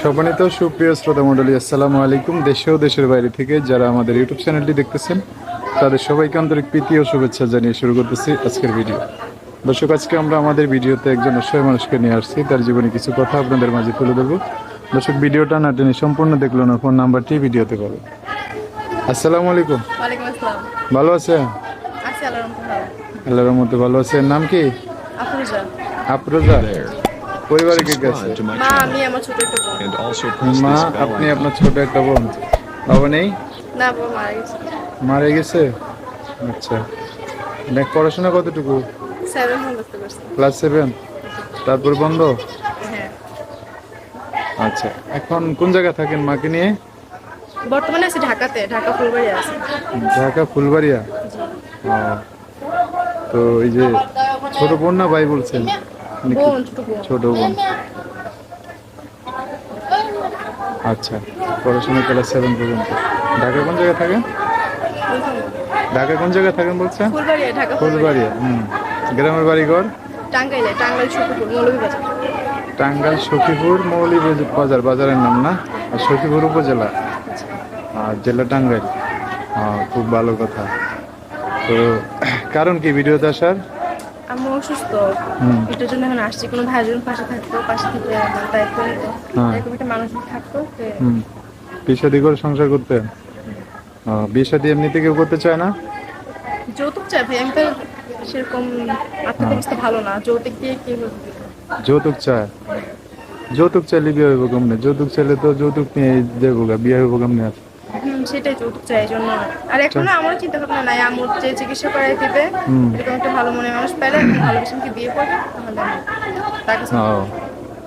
সম্মানিত সুপ্রিয় শ্রোতা মণ্ডলী আসসালামু আলাইকুম। দেশে ও দেশের বাইরে থেকে যারা আমাদের ইউটিউব চ্যানেলটি দেখতেছেন তাদের সবাইকে আন্তরিক প্রীতি ও শুভেচ্ছা জানিয়ে শুরু করতেছি আজকের ভিডিও দর্শক আজকে আমরা আমাদের ভিডিওতে একজন অসহায় মানুষকে নিয়ে আসছি। তার জীবনে কিছু কথা আপনাদের মাঝে তুলে দেবো দর্শক ভিডিওটা না টেনে সম্পূর্ণ দেখল না ফোন নাম্বারটি ভিডিওতে পাবে। আসসালামু আলাইকুম। ভালো আছেন? আছি আল্লাহর মধ্যে ভালো আছেন। নাম কি? আফরোজা। আফরোজা। পরিবারে কে আছে my মা আমি আমার ছোট একটা বোন। And also press মা আপনি আপনার ছোট একটা বোন। বাবা নেই? না বাবা মারা গেছে। মারা গেছে? আচ্ছা। দেখ পড়াশোনা কতটুকু? ক্লাস সেভেন তারপর বন্ধ? হ্যাঁ। আচ্ছা এখন কোন জায়গায় থাকেন মাকে নিয়ে? বর্তমানে আছি ঢাকাতে ঢাকা ফুলবাড়ি আছে। ঢাকা ফুলবাড়িয়া? তো এই যে ছোট বোন না ভাই বলছেন? নাকি? ছোট বোন। আচ্ছা পড়াশোনা ক্লাস সেভেন পর্যন্ত। ঢাকা কোন জায়গায় থাকেন? ঢাকা কোন জায়গায় থাকেন বলছেন? ফুলবাড়ি ফুলবাড়িয়া হুম। গ্রামের বাড়িঘর টাঙ্গাইলে টাঙ্গাইল মৌলভীবাজার। সখীপুর মৌলি বাজার বাজারের নাম না? সখীপুর উপজেলা। আর জেলা টাঙ্গাইল। খুব ভালো কথা। তো কারণ কি ভিডিওতে আসার? আমি অসুস্থ। এটার জন্য এখন আসছি। কোনো ভাইজন পাশে থাকতো পাশে থেকে আমার দায়িত্ব নিত হ্যাঁ। এরকম একটা মানুষ থাকতো বিশাদি করে সংসার করতে? বিয়ে শাদি এমনিতে কেউ করতে চায় না? যৌতুক চাই ভাই আমি তো সেরকম আর্থিক অবস্থা ভালো না। যৌতুক দিয়ে কি যৌতুক চায়। যৌতুক চাইলে বিয়ে হইব কেমনে? যৌতুক চাইলে তো যৌতুক নিয়ে গা, বিয়ে হইব কেমনে আর? সেটাই এই জন্য। আর এখন না আমারও চিন্তা ভাবনা নাই আমার যে চিকিৎসা করাই দিবে এরকম একটা ভালো মনে মানুষ পেলে আমাকে বিয়ে করবে তাহলে তার কাছে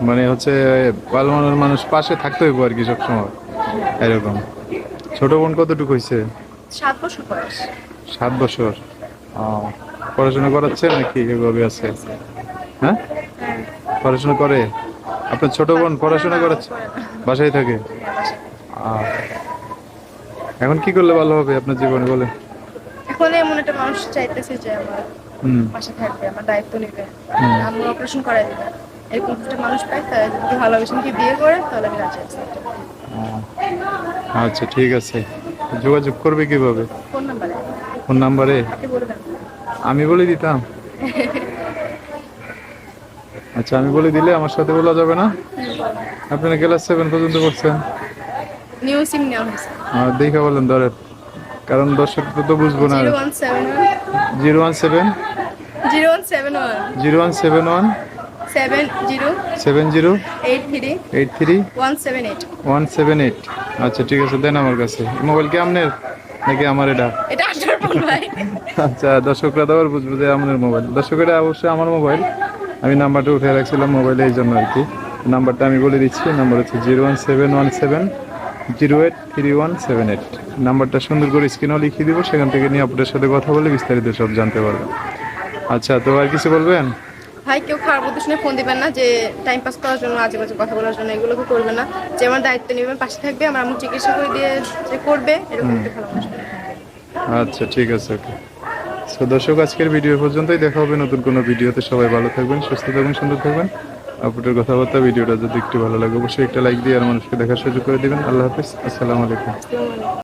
মানে হচ্ছে ভালো মনের মানুষ পাশে থাকতে হইব আর কি সবসময়। এরকম। ছোট বোন কতটুকু হয়েছে সাত বছর বয়স। সাত বছর। পড়াশোনা করাচ্ছে নাকি এভাবে আছে? হ্যাঁ? হ্যাঁ। পড়াশোনা করে? আপনার ছোট বোন পড়াশোনা করাচ্ছে? বাসায় থাকে? হ্যাঁ, এখন কি করলে ভালো হবে আপনার জীবনে বলে এখন এমন একটা মানুষ চাইতেছে যে আমার পাশে থাকবে আমার দায়িত্ব নেবে আমার অপারেশন করাই দেবে। এরকম একটা মানুষ পাই তাই যদি ভালোবেসে আমাকে বিয়ে করে তাহলে আমি রাজি আছি। আচ্ছা ঠিক আছে। যোগাযোগ করবে কীভাবে? ফোন নাম্বারে। ফোন নাম্বারে? আমি বলে দিতাম। আচ্ছা আমি বলে দিলে আমার সাথে বলা যাবে না? আপনারা ক্লাস সেভেন পর্যন্ত করছেন? নিউ সিম নেওয়া হয়েছে। দেখে বলেন ধরেন কারণ দর্শক তো তো বুঝব না zero one seven. Zero one seven one. Zero one seven one. Seven zero seven zero eight three eight three one seven eight one. Seven eight আচ্ছা ঠিক আছে দেন আমার কাছে। মোবাইল কি আপনার নাকি আমার এটা? এটা আপনার ফোন ভাই। আচ্ছা দর্শকরা তো আবার বুঝব যে আমাদের মোবাইল দর্শকেরা অবশ্যই আমার মোবাইল আমি নাম্বারটা উঠে রাখছিলাম মোবাইলে এই জন্য আর কি। নাম্বারটা আমি বলে দিচ্ছি নাম্বার হচ্ছে zero one seven one seven. Zero eight three one seven eight. নাম্বারটা সুন্দর করে স্ক্রিনেও লিখিয়ে দিব সেখান থেকে নিয়ে আপনাদের সাথে কথা বলে বিস্তারিত সব জানতে পারবেন। আচ্ছা তো আর কিছু বলবেন? ভাই কেউ খারাপ উদ্দেশ্য ফোন দিবেন না যে টাইম পাস করার জন্য আজে বাজে কথা বলার জন্য এগুলো কেউ করবে না। যে আমার দায়িত্ব নেবেন পাশে থাকবে আমার আমার চিকিৎসা করে দিয়ে যে করবে এরকম একটা ভালো আচ্ছা ঠিক আছে ওকে। সো দর্শক আজকের ভিডিও পর্যন্তই। দেখা হবে নতুন কোনো ভিডিওতে। সবাই ভালো থাকবেন সুস্থ থাকবেন সুন্দর থাকবেন। আপনাদের কথাবার্তা, ভিডিওটা যদি একটু ভালো লাগে, অবশ্যই একটা লাইক দিয়ে আর মানুষকে দেখার সুযোগ করে দিবেন। আল্লাহ হাফিজ। আসসালামু আলাইকুম।